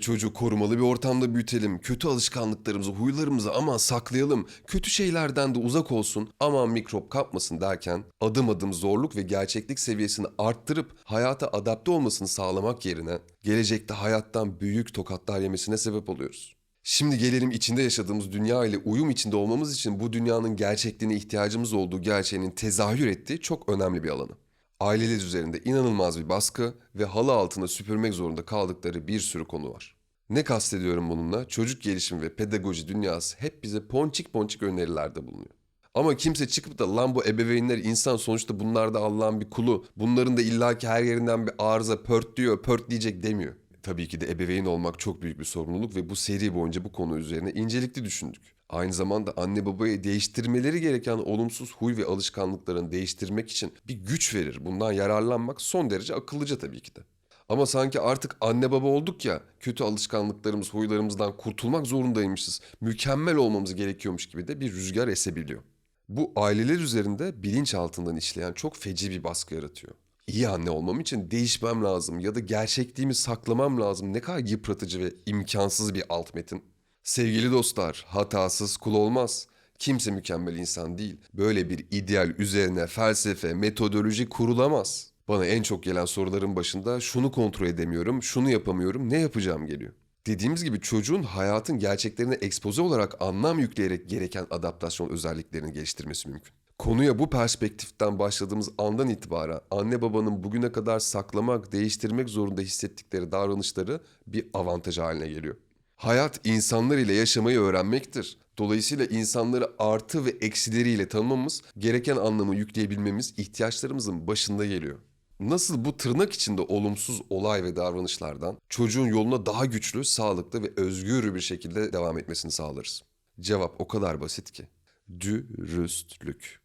Çocuğu korumalı bir ortamda büyütelim. Kötü alışkanlıklarımızı, huylarımızı aman saklayalım. Kötü şeylerden de uzak olsun. Aman mikrop kapmasın derken adım adım zorluk ve gerçeklik seviyesini arttırıp hayata adapte olmasını sağlamak yerine gelecekte hayattan büyük tokatlar yemesine sebep oluyoruz. Şimdi gelelim içinde yaşadığımız dünya ile uyum içinde olmamız için bu dünyanın gerçekliğine ihtiyacımız olduğu gerçeğinin tezahür ettiği çok önemli bir alanı. Aileler üzerinde inanılmaz bir baskı ve halı altında süpürmek zorunda kaldıkları bir sürü konu var. Ne kastediyorum bununla? Çocuk gelişimi ve pedagoji dünyası hep bize ponçik ponçik önerilerde bulunuyor. Ama kimse çıkıp da lan bu ebeveynler insan sonuçta bunlar da Allah'ın bir kulu. Bunların da illaki her yerinden bir arıza pört diyor, pört diyecek demiyor. Tabii ki de ebeveyn olmak çok büyük bir sorumluluk ve bu seri boyunca bu konu üzerine incelikli düşündük. Aynı zamanda anne babaya değiştirmeleri gereken olumsuz huy ve alışkanlıklarını değiştirmek için bir güç verir. Bundan yararlanmak son derece akıllıca tabii ki de. Ama sanki artık anne baba olduk ya, kötü alışkanlıklarımız, huylarımızdan kurtulmak zorundaymışız, mükemmel olmamız gerekiyormuş gibi de bir rüzgar esebiliyor. Bu aileler üzerinde bilinç altından işleyen çok feci bir baskı yaratıyor. İyi anne olmam için değişmem lazım ya da gerçekliğimi saklamam lazım. Ne kadar yıpratıcı ve imkansız bir alt metin. Sevgili dostlar, hatasız kul olmaz. Kimse mükemmel insan değil. Böyle bir ideal üzerine felsefe, metodoloji kurulamaz. Bana en çok gelen soruların başında şunu kontrol edemiyorum, şunu yapamıyorum, ne yapacağım geliyor. Dediğimiz gibi çocuğun hayatın gerçeklerine ekspoze olarak anlam yükleyerek gereken adaptasyon özelliklerini geliştirmesi mümkün. Konuya bu perspektiften başladığımız andan itibaren anne babanın bugüne kadar saklamak, değiştirmek zorunda hissettikleri davranışları bir avantaj haline geliyor. Hayat insanlar ile yaşamayı öğrenmektir. Dolayısıyla insanları artı ve eksileriyle tanımamız, gereken anlamı yükleyebilmemiz ihtiyaçlarımızın başında geliyor. Nasıl bu tırnak içinde olumsuz olay ve davranışlardan çocuğun yoluna daha güçlü, sağlıklı ve özgür bir şekilde devam etmesini sağlarız? Cevap o kadar basit ki. Dürüstlük.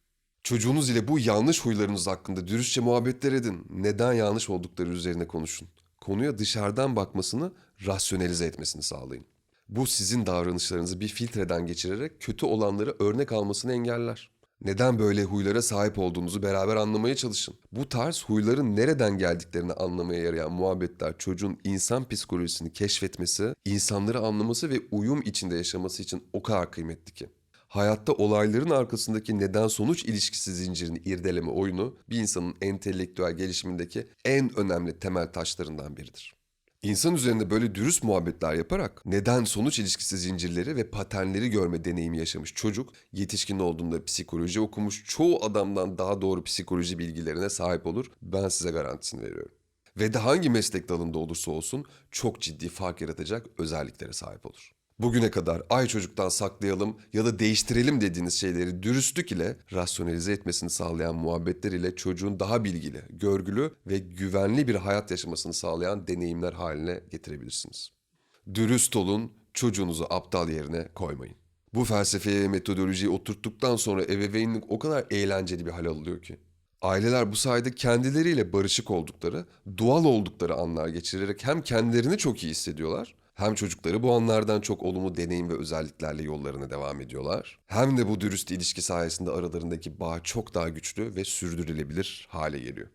Çocuğunuz ile bu yanlış huylarınız hakkında dürüstçe muhabbetler edin. Neden yanlış oldukları üzerine konuşun. Konuya dışarıdan bakmasını, rasyonelize etmesini sağlayın. Bu sizin davranışlarınızı bir filtreden geçirerek kötü olanları örnek almasını engeller. Neden böyle huylara sahip olduğunuzu beraber anlamaya çalışın. Bu tarz huyların nereden geldiklerini anlamaya yarayan muhabbetler çocuğun insan psikolojisini keşfetmesi, insanları anlaması ve uyum içinde yaşaması için o kadar kıymetli ki. Hayatta olayların arkasındaki neden sonuç ilişkisi zincirini irdeleme oyunu bir insanın entelektüel gelişimindeki en önemli temel taşlarından biridir. İnsan üzerinde böyle dürüst muhabbetler yaparak neden sonuç ilişkisi zincirleri ve paternleri görme deneyimi yaşamış çocuk yetişkin olduğunda psikoloji okumuş çoğu adamdan daha doğru psikoloji bilgilerine sahip olur. Ben size garantisini veriyorum. Ve de hangi meslek dalında olursa olsun çok ciddi fark yaratacak özelliklere sahip olur. Bugüne kadar ay çocuktan saklayalım ya da değiştirelim dediğiniz şeyleri dürüstlük ile rasyonelize etmesini sağlayan muhabbetler ile çocuğun daha bilgili, görgülü ve güvenli bir hayat yaşamasını sağlayan deneyimler haline getirebilirsiniz. Dürüst olun, çocuğunuzu aptal yerine koymayın. Bu felsefeye ve metodolojiyi oturttuktan sonra ebeveynlik o kadar eğlenceli bir hal alıyor ki. Aileler bu sayede kendileriyle barışık oldukları, doğal oldukları anlar geçirerek hem kendilerini çok iyi hissediyorlar hem çocukları bu anlardan çok olumlu deneyim ve özelliklerle yollarına devam ediyorlar. Hem de bu dürüst ilişki sayesinde aralarındaki bağ çok daha güçlü ve sürdürülebilir hale geliyor.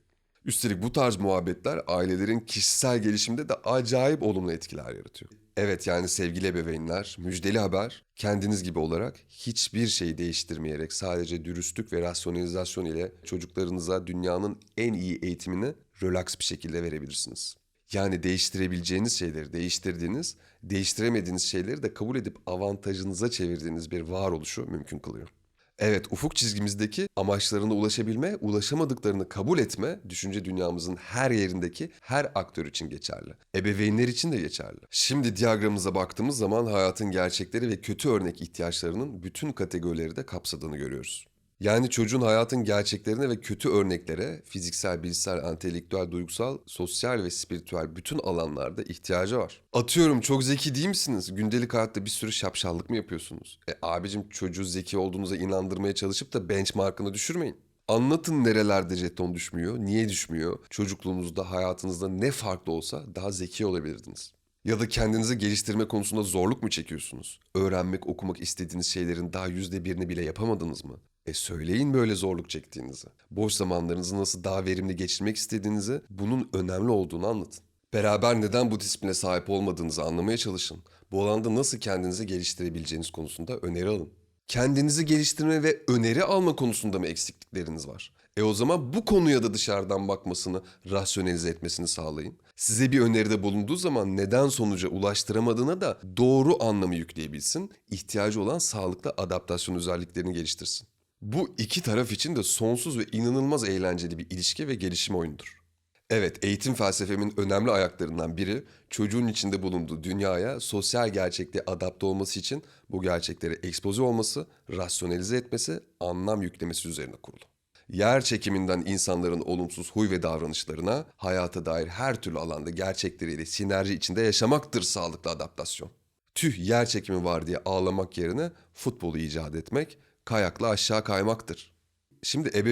Üstelik bu tarz muhabbetler ailelerin kişisel gelişimde de acayip olumlu etkiler yaratıyor. Evet yani sevgili ebeveynler, müjdeli haber, kendiniz gibi olarak hiçbir şeyi değiştirmeyerek sadece dürüstlük ve rasyonalizasyon ile çocuklarınıza dünyanın en iyi eğitimini relax bir şekilde verebilirsiniz. Yani değiştirebileceğiniz şeyleri değiştirdiğiniz, değiştiremediğiniz şeyleri de kabul edip avantajınıza çevirdiğiniz bir varoluşu mümkün kılıyor. Evet, ufuk çizgimizdeki amaçlarına ulaşabilme, ulaşamadıklarını kabul etme, düşünce dünyamızın her yerindeki her aktör için geçerli. Ebeveynler için de geçerli. Şimdi diyagramımıza baktığımız zaman hayatın gerçekleri ve kötü örnek ihtiyaçlarının bütün kategorileri de kapsadığını görüyoruz. Yani çocuğun hayatın gerçeklerine ve kötü örneklere fiziksel, bilişsel, entelektüel, duygusal, sosyal ve spiritüel bütün alanlarda ihtiyacı var. Atıyorum çok zeki değil misiniz? Gündelik hayatta bir sürü şapşallık mı yapıyorsunuz? E abicim çocuğu zeki olduğunuza inandırmaya çalışıp da benchmarkını düşürmeyin. Anlatın nerelerde jeton düşmüyor, niye düşmüyor? Çocukluğunuzda, hayatınızda ne farklı olsa daha zeki olabilirdiniz. Ya da kendinizi geliştirme konusunda zorluk mu çekiyorsunuz? Öğrenmek, okumak istediğiniz şeylerin daha yüzde birini bile yapamadınız mı? E söyleyin böyle zorluk çektiğinizi. Boş zamanlarınızı nasıl daha verimli geçirmek istediğinizi, bunun önemli olduğunu anlatın. Beraber neden bu disipline sahip olmadığınızı anlamaya çalışın. Bu alanda nasıl kendinizi geliştirebileceğiniz konusunda öneri alın. Kendinizi geliştirme ve öneri alma konusunda mı eksiklikleriniz var? E o zaman bu konuya da dışarıdan bakmasını, rasyonelize etmesini sağlayın. Size bir öneride bulunduğu zaman neden sonuca ulaştıramadığına da doğru anlamı yükleyebilsin, ihtiyacı olan sağlıklı adaptasyon özelliklerini geliştirsin. Bu iki taraf için de sonsuz ve inanılmaz eğlenceli bir ilişki ve gelişim oyunudur. Evet, eğitim felsefemin önemli ayaklarından biri çocuğun içinde bulunduğu dünyaya sosyal gerçekliğe adapte olması için bu gerçeklere ekspoze olması, rasyonelize etmesi, anlam yüklemesi üzerine kurulu. Yer çekiminden insanların olumsuz huy ve davranışlarına, hayata dair her türlü alanda gerçekleriyle sinerji içinde yaşamaktır sağlıklı adaptasyon. Tüh yer çekimi var diye ağlamak yerine futbolu icat etmek, kayakla aşağı kaymaktır. Şimdi ebe